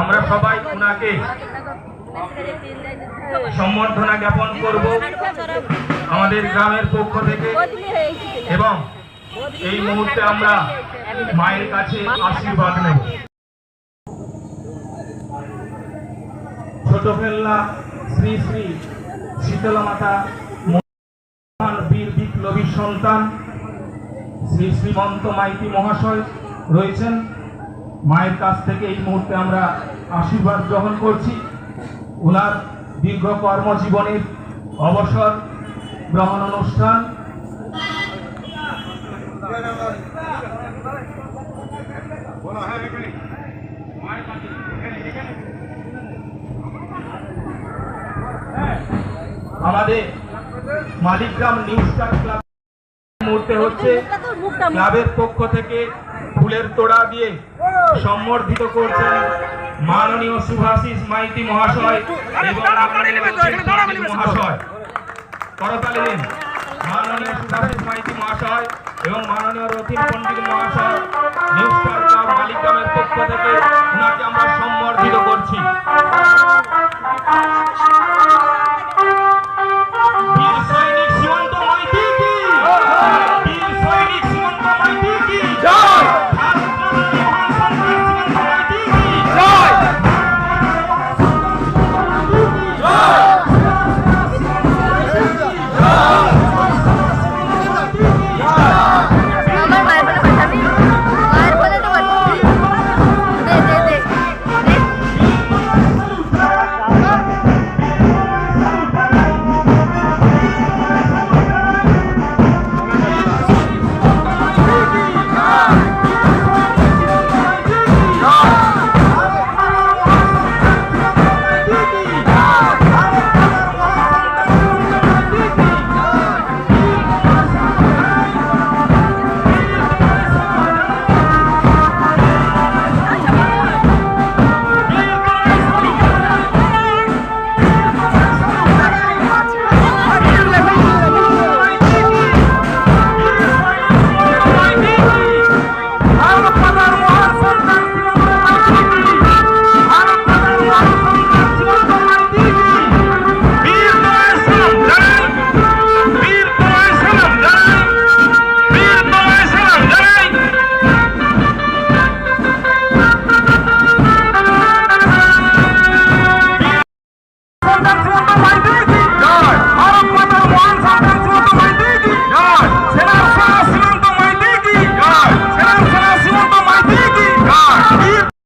আমরা সবাই ওনাকে সম্বর্ধনা জ্ঞাপন করব আমাদের গ্রামের পক্ষ থেকে। এবং এই মুহূর্তে আমরা মায়ের কাছে আশীর্বাদ নেব। ছোট ফেলনা শ্রী শ্রী শীতলা মাতা মহান বীর বিপ্লবী সন্তান শ্রী শ্রীমন্ত মাইতি মহাশয় রয়েছেন। মায়ের কাছ থেকে এই মুহূর্তে আমরা আশীর্বাদ গ্রহণ করছি। ওনার দীর্ঘ কর্মজীবনের অবসর গ্রহণ অনুষ্ঠান। আমাদের মালিকগ্রাম নিউজ স্টার ক্লাব মুহূর্তে হচ্ছে ক্লাবের পক্ষ থেকে ফুলের তোড়া দিয়ে সম্বর্ধিত করছেন মাননীয় সুভাষিস মাইতি মহাশয় এবং মাননীয় মহাশয়। করতালি দিন। মাননীয় সুভাষিস মাইতি মহাশয় এবং মাননীয় রথিন পণ্ডিত মহাশয় নিউজ স্টার ক্লাব পক্ষ থেকে ওনাকে আমরা সম্বর্ধিত করছি।